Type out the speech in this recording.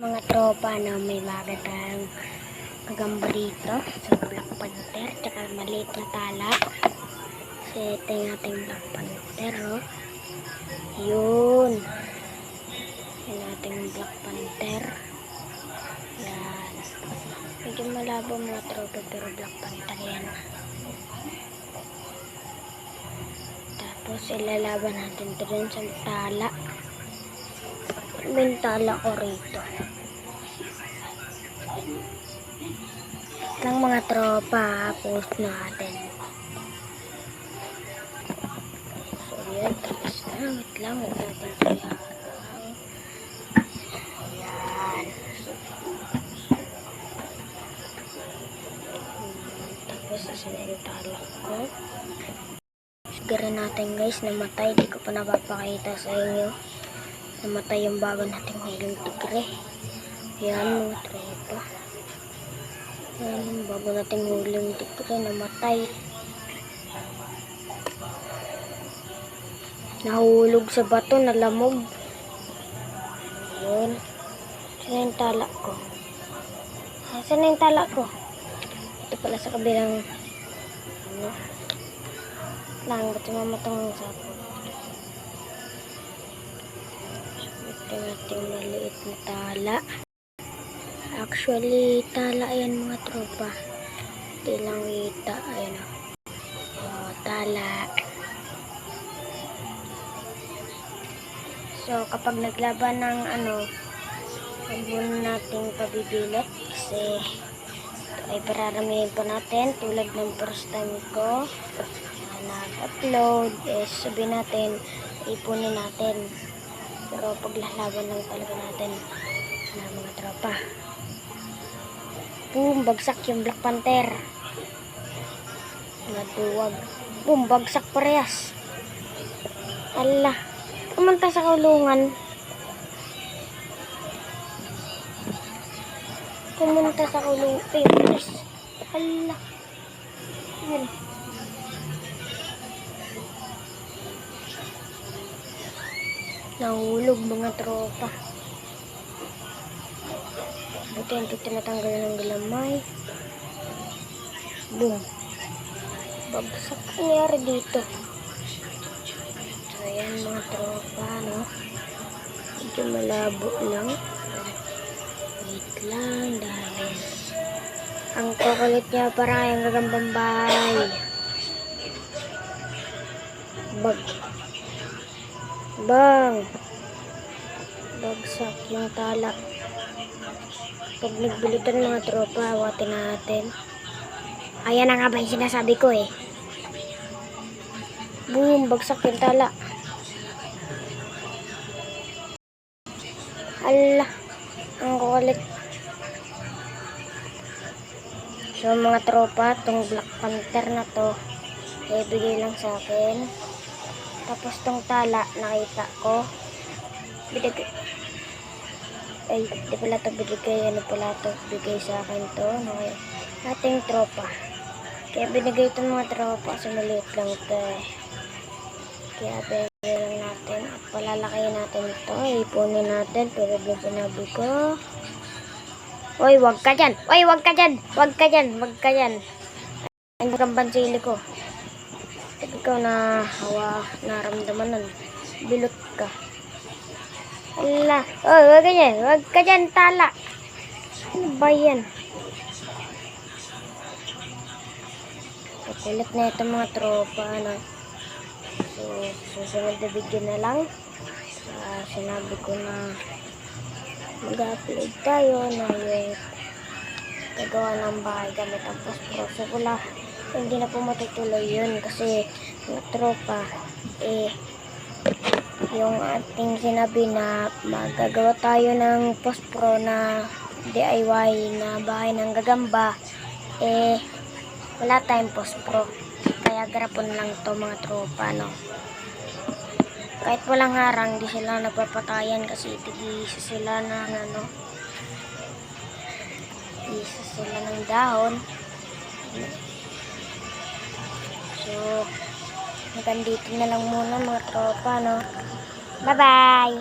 Mga tropa na may baga tayong kagamba dito sa Black Panther tsaka maliit na tala. So ito yung ating Black Panther oh. Yun. Yung ating Black Panther. Yan. Medyo malabo mga tropa pero Black Panther yan. Tapos ilalaban natin ito dun sa tala. Bintala ko rito. Lang mga tropa, post natin. So yan, tapos na. Wait lang, wait natin kaya. Yan. Hmm, Tapos isinintala ko. Siguro natin guys, namatay. Di ko pa napapakita sa inyo. Namatay yung bago nating hiling tigre. Yan, mga tropa. Yan, yung bago nating huling tigre, namatay. Nahulog sa bato, nalamog. Yun. Saan yung tala ko? Ah, Saan yung tala ko? Ito pala sa kabilang ano. Lang, ba't mamatang sa ako? Ito natin maliit na tala. Actually, tala yan mga tropa. Hindi lang kita. Ayan o. Oh, tala. So, kapag naglaban ng ano, huwag muna nating pabibilit kasi ito ay pararamihin pa natin tulad ng first time ko na nag-upload is sabihin natin ipunin natin pero paglalaban lang talaga natin na mga tropa. Boom bagsak yung Black Panther. Naduwag. Boom bagsak parehas. Ala pumunta sa kulungan pumunta sa kulungan ay bilis ala Nahulog mga tropa. Buti hindi tinatanggal ng galamay. Boom. Babsak nangyari dito. So, ayan mga tropa, no? Medyo malabo lang. Wait lang, dahil ang kukulit niya para yung gagambang bahay. Bag. Bang! Bagsak yung tala. Pag nagbilitan mga tropa, awatin natin. Ayan na nga ba yung sinasabi ko eh. Boom! Bagsak yung tala. Ala! Ang kulit. So mga tropa, tong Black Panther na to, ibigay lang sa akin. Tapos tong tala, nakita ko. Binigay. Ay, di pala ito binigay. Ano pala ito? Bigay sa akin to. Okay. Ating tropa. Kaya binigay ito mga tropa. Kasi maliit lang ito eh. Kaya binigay lang natin. At palalakayin natin ito. Ipunin natin. Pero sinabi ko. Uy, wag ka dyan. Uy, wag ka dyan. Wag ka dyan. Wag ka dyan. Ang kambansili ko. Pag ikaw na hawa, naramdaman nun, bilot ka. Ala, oh, wag ka dyan, wag ka dyan, tala. Ano ba yan? Pakulit na ito mga tropa, ano. So, susunod na video na lang. Ah, sinabi ko na mag-upload tayo na yung gagawa ng bahay gamit ang pospro. So, wala, hindi na po matutuloy yun kasi mga tropa, eh, yung ating sinabi na magagawa tayo ng pospro na DIY na bahay ng gagamba, eh, wala tayong pospro. Kaya garapon lang to mga tropa, no. Kahit walang harang, di sila nagpapatayan kasi tigisa sila ng ano, isa sila ng dahon. So, hanggang na lang muna mga tropa, no? Bye-bye!